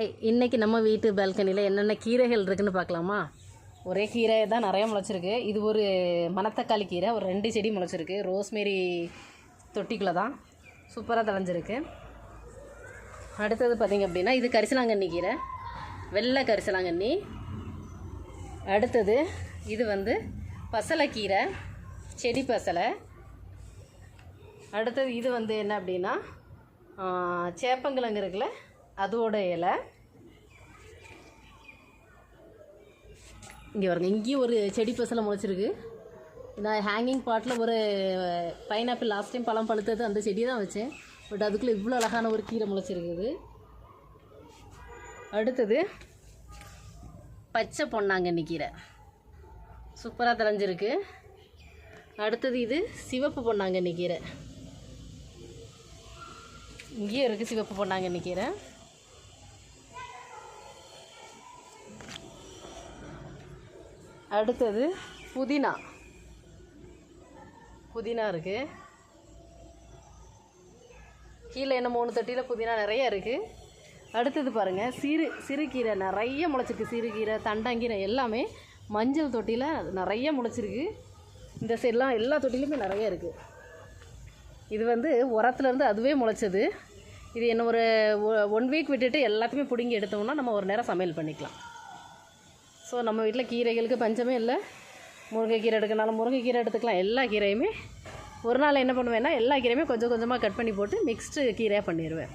ஐ இன்றைக்கி நம்ம வீட்டு பால்கனியில் என்னென்ன கீரைகள் இருக்குதுன்னு பார்க்கலாமா? ஒரே கீரை தான் நிறைய முளைச்சிருக்கு. இது ஒரு மணத்தக்காளி கீரை ஒரு ரெண்டு செடி முளைச்சிருக்கு. ரோஸ்மேரி தொட்டிக்குள்ளே தான் சூப்பராக தளைஞ்சிருக்கு அடுத்தது பார்த்திங்க அப்படின்னா இது கரிசலாங்கண்ணி கீரை. வெள்ளை கரிசலாங்கண்ணி. அடுத்தது இது வந்து பசலைக்கீரை செடி பசலை. அடுத்தது இது வந்து என்ன அப்படின்னா சேப்பங்கிழங்கு இருக்குல்ல அதோட இலை. இங்கே வருங்க இங்கேயும் ஒரு செடி பசலை முளைச்சிருக்கு. நான் ஹேங்கிங் பாட்டில் ஒரு பைனாப்பிள் லாஸ்ட் டைம் பழம் பழுத்தது அந்த செடி தான் வச்சேன். பட் அதுக்குள்ளே இவ்வளோ அழகான ஒரு கீரை முளைச்சிருக்குது அடுத்தது பச்சை பொன்னாங்கண்ணி கீரை. சூப்பராக தலைஞ்சிருக்கு அடுத்தது இது சிவப்பு பொன்னாங்கண்ணி கீரை. இங்கேயும் இருக்குது சிவப்பு பொன்னாங்கண்ணி கீரை. அடுத்தது புதினா. புதினா இருக்குது கீழே என்ன மூணு தொட்டியில் புதினா நிறைய இருக்குது அடுத்தது பாருங்கள் சிறு சிறுகீரை நிறைய முளைச்சிருக்கு. சிறுகீரை தண்டாங்கீரை எல்லாமே மஞ்சள் தொட்டியில் நிறைய முளைச்சிருக்கு. இந்த சைட்லாம் எல்லா தொட்டிலுமே நிறைய இருக்குது இது வந்து உரத்துலேருந்து அதுவே முளைச்சது. இது என்ன ஒரு ஒன் வீக் விட்டுட்டு எல்லாத்தையுமே பிடுங்கி எடுத்தோம்னா நம்ம ஒரு நேரம் சமையல் பண்ணிக்கலாம். ஸோ நம்ம வீட்டில் கீரைகளுக்கு பஞ்சமே இல்லை. முருங்கைக்கீரை எடுக்கனாலும் முருங்கைக்கீரை எடுத்துக்கலாம். எல்லா கீரையுமே ஒரு நாள் என்ன பண்ணுவேன்னா எல்லா கீரையுமே கொஞ்சம் கொஞ்சமாக கட் பண்ணி போட்டு மிக்ஸ்டு கீரையாக பண்ணிடுவேன்